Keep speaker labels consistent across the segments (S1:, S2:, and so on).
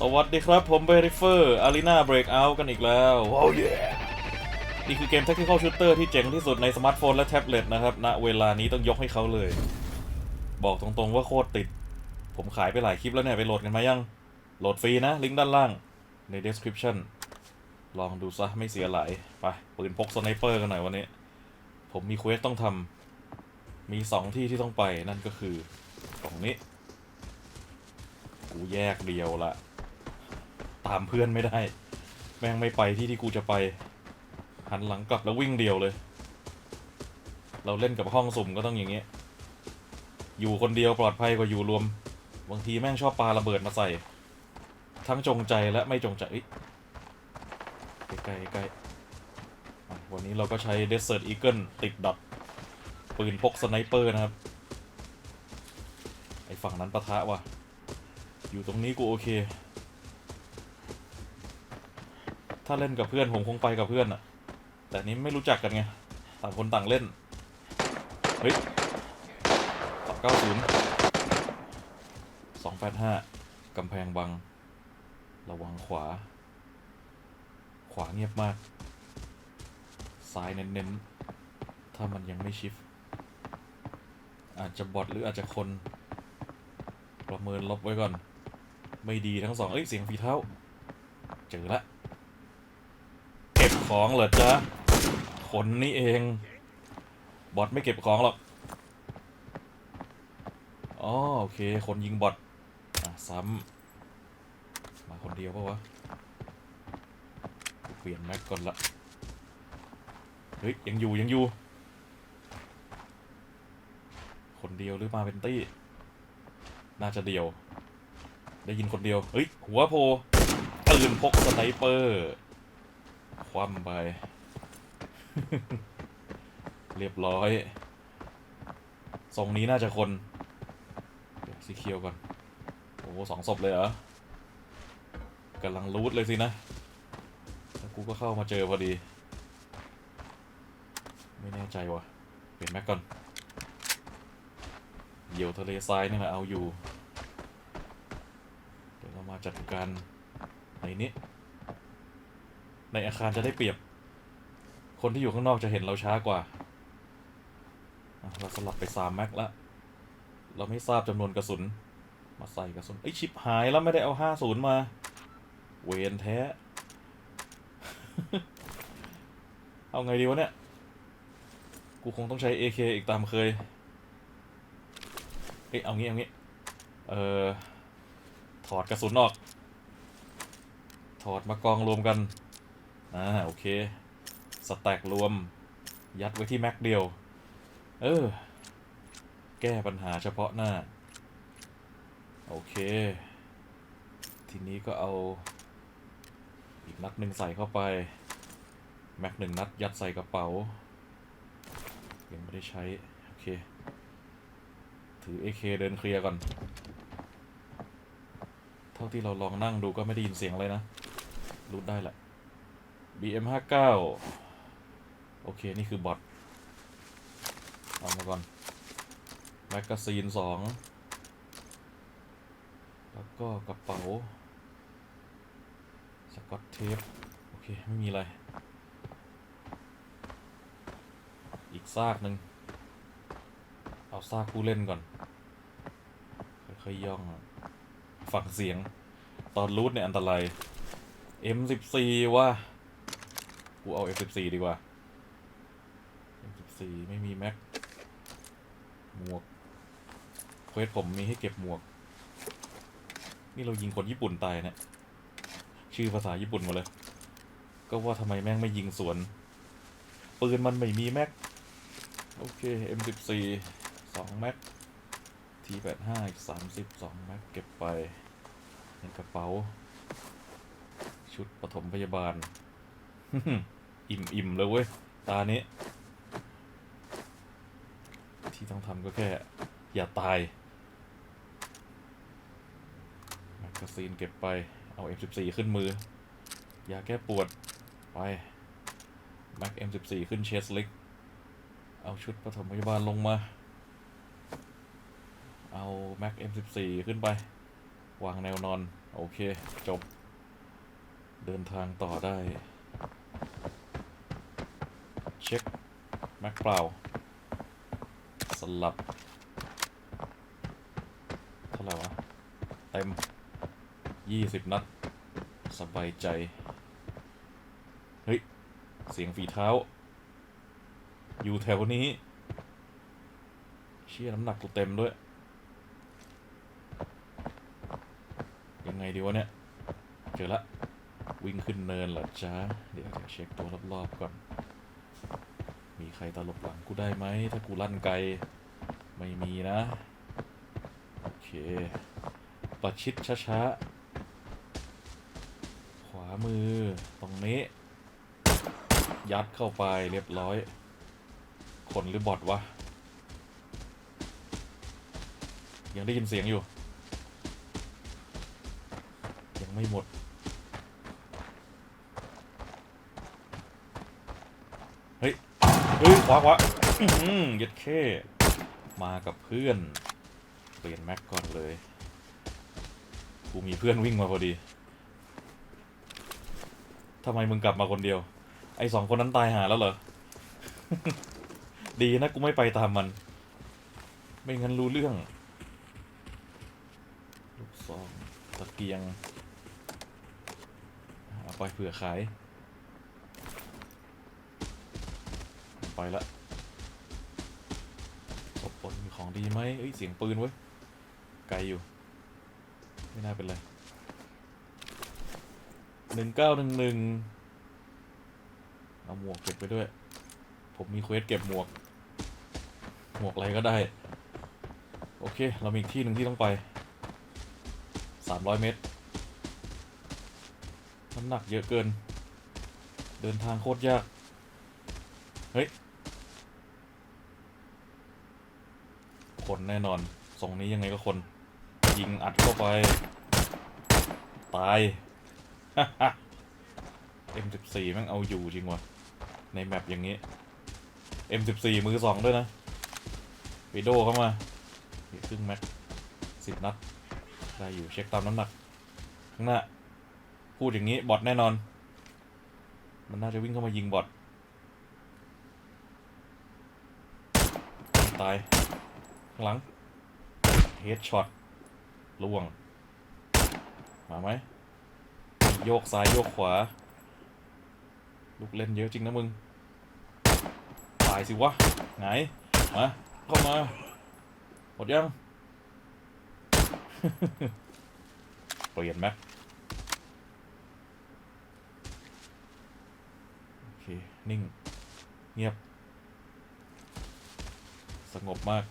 S1: สวัสดีครับ ผมเบริเฟอร์อารีนาเบรกเอากันอีกแล้วว้าวเย่นี่คือเกม Tactical Shooter ที่เจ๋งที่สุดในสมาร์ทโฟนและแท็บเล็ตนะครับณเวลานี้ต้องยกให้เขาเลย บอกตรงๆว่าโคตรติด ผมขายไปหลายคลิปแล้วเนี่ย ไปโหลดกันมายัง โหลดฟรีนะ ลิงก์ด้านล่างใน description ลองดูซะ ไม่เสียหลายไปปืนพกสไนเปอร์กันหน่อยวันนี้ ผมมีเควสต้องทำมีสองที่ที่ต้องไปนั่นก็คือตรงนี้ กูแยกเดียวละ ตามเพื่อนไม่ได้ แม่งไม่ไปที่ที่กูจะไป หันหลังกลับแล้ววิ่งเดียวเลย เราเล่นกับห้องสุ่มก็ต้องอย่างเงี้ย อยู่คนเดียวปลอดภัยกว่าอยู่รวม บางทีแม่งชอบปาระเบิดมาใส่ ทั้งจงใจและไม่จงใจเอ้ใกล้ใกล้วันนี้เราก็ใช้ Desert Eagle ติดดอทปืนพกสไนเปอร์นะครับ ไอฝั่งนั้นปะทะว่ะ อยู่ตรงนี้กูโอเค ถ้าเล่นกับเพื่อนผมคงไปกับเพื่อนอะแต่นี้ไม่รู้จักกันไงต่างคนต่างเล่น เฮ้ยสองเก้าศูนย์สองแปดห้ากำแพงบัง ระวังขวา ขวาเงียบมาก ซ้ายเน้นๆ ถ้ามันยังไม่ชิฟ อาจจะบอทหรืออาจจะคน ประเมินลบไว้ก่อน ไม่ดีทั้งสอง เอ้ย เสียงฝีเท้า เจอละ ของเหรอจ๊ะคนนี่เอง บอทไม่เก็บของหรอกอ๋อโอเค คนยิงบอทอะซ้ำมาคนเดียวปะวะ เปลี่ยนแม็กก่อนละ เฮ้ย ยังอยู่ยังอยู่ คนเดียวหรือมาเป็นตี้ น่าจะเดียว ได้ยินคนเดียว เฮ้ย หัวโพปืนพกสไนเปอร์ ว่ำไป เรียบร้อยทรงนี้น่าจะคนเดี๋ยวสีเขียวก่อน โอ้สองศพเลยเหรอกำลังรูทเลยสินะแล้วกูก็เข้ามาเจอพอดี ไม่แน่ใจว่ะ เปลี่ยนแม็กก่อน เหยี่ยวทะเลทรายนี่แหละเอาอยู่ เดี๋ยวเรามาจัดการในนี้ ในอาคารจะได้เปรียบ คนที่อยู่ข้างนอกจะเห็นเราช้ากว่า เราสลับไปสามแม็กละ เราไม่ทราบจำนวนกระสุน มาใส่กระสุนเอ้ยชิปหายแล้วไม่ได้เอาห้าศูนย์มา เวนแท้ เอาไงดีวะเนี่ย กูคงต้องใช้ AK อีกตามเคย เอ้ยเอางี้เอางี้ เอ่อ ถอดกระสุนออก ถอดมากองรวมกัน อ่าโอเค สแต็กรวม ยัดไว้ที่แม็กเดียว เออ แก้ปัญหาเฉพาะหน้า โอเค ทีนี้ก็เอา อีกนัดหนึ่งใส่เข้าไป แม็กหนึ่งนัดยัดใส่กระเป๋า ยังไม่ได้ใช้ โอเค ถือ AK เดินเคลียร์ก่อน เท่าที่เราลองนั่งดูก็ไม่ได้ยินเสียงเลยนะ รูดได้แหละ BM59 โอเค นี่คือบอทเอามาก่อน แมกกาซีนสอง แล้วก็กระเป๋า สกอตเทป โอเค ไม่มีอะไร อีกซากหนึ่ง เอาซากผู้เล่นก่อน ค่อยๆย่องฟังเสียง ตอนรูทเนี่ยอันตราย M14 ว่ะ กูเอา M14 ดีกว่า M14 ไม่มีแม็ก หมวก เควสผมมีให้เก็บหมวก นี่เรายิงคนญี่ปุ่นตายเนี่ย ชื่อภาษาญี่ปุ่นหมดเลย ก็ว่าทำไมแม่งไม่ยิงสวน ปืนมันไม่มีแม็ก โอเค M14 สองแม็ก T85 อีก32แม็กเก็บไป ในกระเป๋า ชุดปฐมพยาบาล อิ่มอิ่มเลยเว้ย ตานี้ ที่ต้องทำก็แค่ อย่าตายแมกกาซีนเก็บไปเอา M14 ขึ้นมือ ยาแก้ปวด ไป แม็ก M14 ขึ้นเชสลิกเอาชุดปฐมพยาบาลลงมา เอาแม็ก M14 ขึ้นไป วางแนวนอน โอเค จบ เดินทางต่อได้ เช็คแม็กเปล่า สลับ เท่าไหร่วะ เต็มยี่สิบนัด สบายใจ เฮ้ย เสียงฝีเท้า อยู่แถวนี้ เชี่ยน้ำหนักกูเต็มด้วย ยังไงดีวะเนี่ย เจอละ วิ่งขึ้นเนินเหรอจ๊ะเดี๋ยวเช็คตัวรอบๆก่อน ใครตลบหลังกูได้ไหม ถ้ากูลั่นไกล ไม่มีนะ โอเค ประชิดช้าๆ ขวามือ ตรงนี้ ยัดเข้าไปเรียบร้อย คนหรือบอทวะ ยังได้ยินเสียงอยู่ ยังไม่หมดเฮ้ย เฮ้ยขวาขวาอื้อหือเย็ดเคมากับเพื่อน เปลี่ยนแม็กก่อนเลย กูมีเพื่อนวิ่งมาพอดีทำไมมึงกลับมาคนเดียว ไอสองคนนั้นตายหาแล้วเหรอ ดีนะกูไม่ไปตามมัน ไม่งั้นรู้เรื่อง ลูกซองตะเกียง เอาไปเผื่อขาย ไปละศพบนมีของดีไหมเอ้ยเสียงปืนเว้ย ไกลอยู่ ไม่น่าเป็นไรหนึ่งเก้าหนึ่งหนึ่งเอาหมวกเก็บไปด้วย ผมมีเควสเก็บหมวก หมวกอะไรก็ได้ โอเค เรามีอีกที่หนึ่งที่ต้องไปสามร้อยเมตร น้ำหนักเยอะเกิน เดินทางโคตรยาก เฮ้ย คนแน่นอนทรงนี้ยังไงก็คน ยิงอัดเข้าไป ตาย M14 แม่งเอาอยู่จริงวะในแมปอย่างนี้ M14 มือสองด้วยนะวิโดเข้ามาครึ่งแม็กสิบนัด ได้อยู่เช็คตามน้ำหนัก ข้างหน้า พูดอย่างนี้บอทแน่นอน มันน่าจะวิ่งเข้ามายิงบอทตาย ข้างหลังเฮดช็อตล่วง มาไหมโยกซ้าย โยกขวา ลูกเล่นเยอะจริงนะมึง ตายสิวะไงมา เข้ามา หมดยัง เปลี่ยนไหมโอเค นิ่ง เงียบ สงบมาก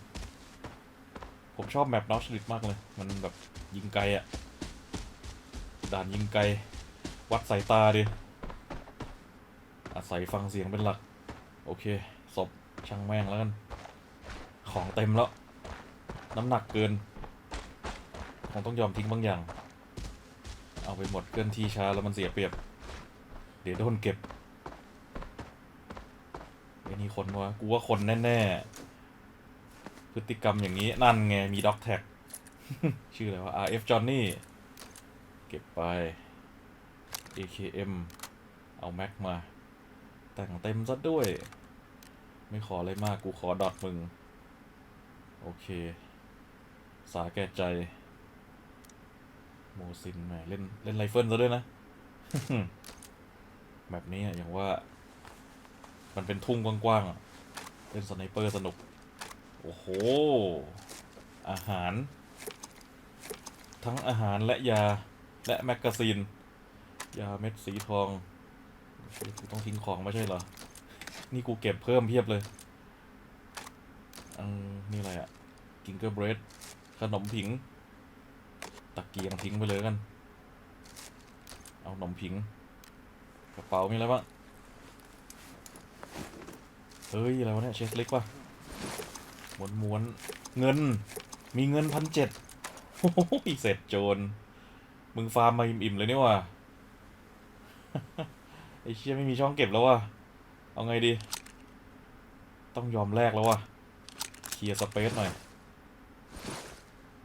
S1: ผมชอบแมปนอชลิดมากเลย มันแบบยิงไกลอะด่านยิงไกล วัดสายตาดิ อาศัยฟังเสียงเป็นหลัก โอเคศพช่างแม่งแล้วกัน ของเต็มแล้ว น้ำหนักเกิน คงต้องยอมทิ้งบางอย่าง เอาไปหมดเคลื่อนที่ช้าแล้วมันเสียเปรียบ เดี๋ยวโดนเก็บไอ้นี่คนวะกูว่าคนแน่ ๆ พฤติกรรมอย่างนี้ นั่นไง มีด็อกแท็ก ชื่ออะไรวะ RF Johnny เก็บไป AKM เอาแม็กมา แต่งเต็มซะด้วย ไม่ขออะไรมากกูขอดอทมึง โอเค สาแก่ใจ โมซินแหมเล่น เล่นไรเฟิลซะด้วยนะ แบบนี้อะอย่างว่า มันเป็นทุ่งกว้างๆเล่นสไนเปอร์สนุก โอ้โห อาหาร ทั้งอาหารและยาและแมกกาซีน ยาเม็ดสีทองเฮ้ยกูต้องทิ้งของไม่ใช่เหรอ นี่กูเก็บเพิ่มเพียบเลยอันนี่อะไรอะกิงเกอร์เบรด ขนมผิง ตะเกียงทิ้งไปเลยกัน เอาขนมผิง กระเป๋ามีอะไรบ้าง เฮ้ย อะไรวะเนี่ยเช็คเล็กป่ะ ม้วนม้วนเงิน มีเงินพันเจ็ดโอ้โหเสร็จโจร มึงฟาร์มมาอิ่มๆเลยนี่ว่ะไอ้เชี่ยไม่มีช่องเก็บแล้วว่ะ เอาไงดี ต้องยอมแลกแล้วว่ะ เคลียร์สเปซหน่อย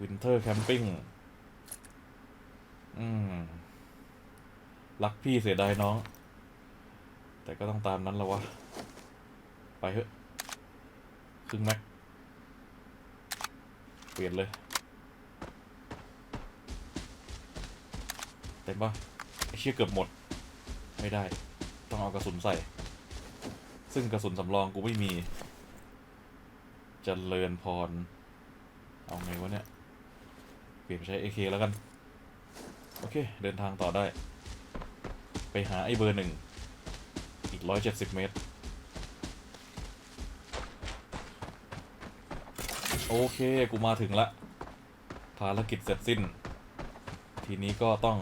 S1: วินเทอร์แคมปิ้ง อืม รักพี่เสียดายน้อง แต่ก็ต้องตามนั้นแล้ววะ ไปเถอะ ครึ่งแม็ก ปลี่ยนเลยเต็มปะไอเชี่ยเกือบหมด ไม่ได้ ต้องเอากระสุนใส่ ซึ่งกระสุนสำรองกูไม่มีจเจริญพร เอาไงวะเนี่ย เปลี่ยนใช้ AK แล้วกัน โอเค เดินทางต่อได้ ไปหาไอ้เบอร์หนึ่ง อีกร้อยเจ็ดสิบเมตร โอเค กูมาถึงละ ภารกิจเสร็จสิ้น ทีนี้ก็ต้อง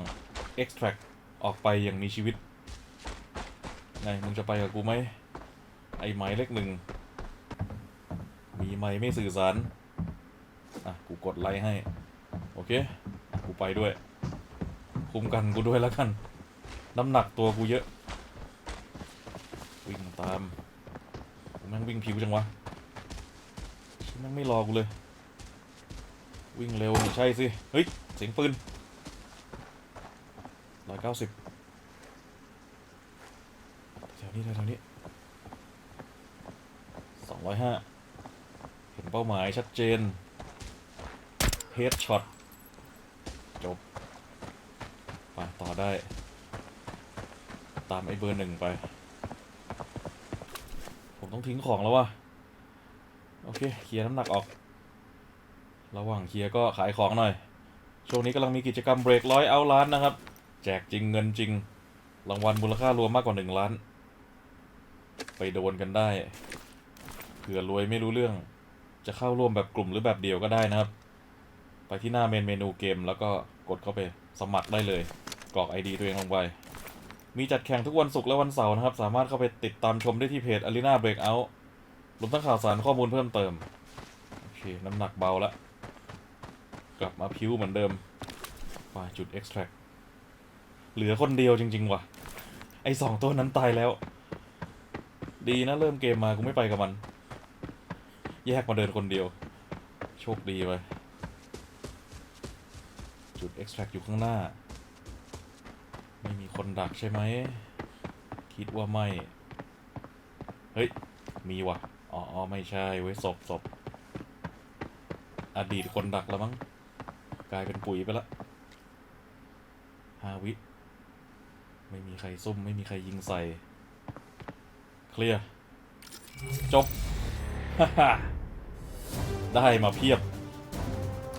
S1: extract ออกไปอย่างมีชีวิต ไง มึงจะไปกับกูไหม ไอ้ไม้เล็กหนึ่ง มีไม้ไม่สื่อสาร อะ กูกดไลค์ให้ โอเค กูไปด้วย คุ้มกันกูด้วยแล้วกัน น้ำหนักตัวกูเยอะ วิ่งตาม กูแม่งวิ่งผิวจังวะ นแม่งไม่รอกูเลย วิ่งเร็วนี่ใช่สิ เฮ้ย เสียงปืนร้อยเก้าสิบแถวนี้แถวนี้สองร้อยห้าเห็นเป้าหมายชัดเจนเฮดช็อตจบไปต่อได้ ตามไอ้เบอร์หนึ่งไป ผมต้องทิ้งของแล้ววะ เคเคลียร์น้ำหนักออก ระหว่างเคลียร์ก็ขายของหน่อย ช่วงนี้กำลังมีกิจกรรมเบรกร้อยเอาล้านนะครับ แจกจริงเงินจริง รางวัลมูลค่ารวมมากกว่าหนึ่งล้าน ไปโดนกันได้เผื่อรวยไม่รู้เรื่อง จะเข้าร่วมแบบกลุ่มหรือแบบเดียวก็ได้นะครับ ไปที่หน้าเมนเมนูเกม แล้วก็กดเข้าไปสมัครได้เลย กรอก ID ตัวเองลงไปมีจัดแข่งทุกวันศุกร์และวันเสาร์นะครับ สามารถเข้าไปติดตามชมได้ที่เพจ Arena Breakout รวมทั้งข่าวสารข้อมูลเพิ่มเติม โอเค น้ำหนักเบาละกลับมาพิ้วเหมือนเดิมไปจุด extract เหลือคนเดียวจริง ๆ ว่ะ ไอสองตัวนั้นตายแล้ว ดีนะเริ่มเกมมากูไม่ไปกับมัน แยกมาเดินคนเดียว โชคดีไปจุด extract อยู่ข้างหน้า ไม่มีคนดักใช่ไหม คิดว่าไม่ เฮ้ย มีว่ะ อ๋อไม่ใช่เว้ยศพศพอดีตคนดักแล้วมั้งกลายเป็นปุ๋ยไปละฮาวิไม่มีใครซุ่ม ไม่มีใครยิงใส่ เคลียร์ จบ ได้มาเพียบ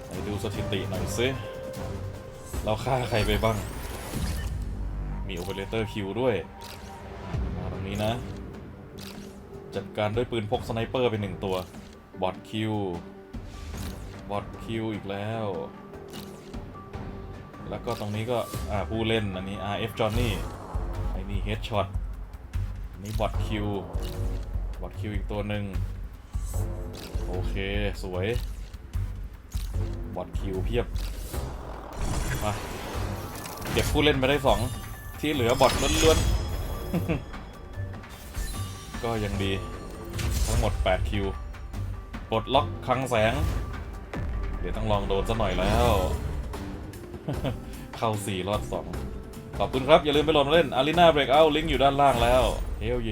S1: ไหนดูสถิติหน่อยซิ เราฆ่าใครไปบ้าง มีโอเปอเรเตอร์คิวด้วย มาตรงนี้นะ จัดการด้วยปืนพกสไนเปอร์ไปหนึ่งตัว บอทคิว บอทคิวอีกแล้ว แล้วก็ตรงนี้ก็ อ่า ผู้เล่น อันนี้ RF Johnny ไอ้นี่ Headshot อันนี้บอทคิว บอทคิวอีกตัวหนึ่งโอเค สวย บอทคิวเพียบ มา เก็บผู้เล่นไปได้สอง ที่เหลือบอทล้วนๆ ก็ยังดี ทั้งหมด 8 คิวปลดล็อกคลังแสง เดี๋ยวต้องลองโดนซะหน่อยแล้ว เข้า 4 รอด 2 ขอบคุณครับ อย่าลืมไปโหลดมาเล่น Arena Breakout ลิงก์อยู่ด้านล่างแล้ว เฮลเย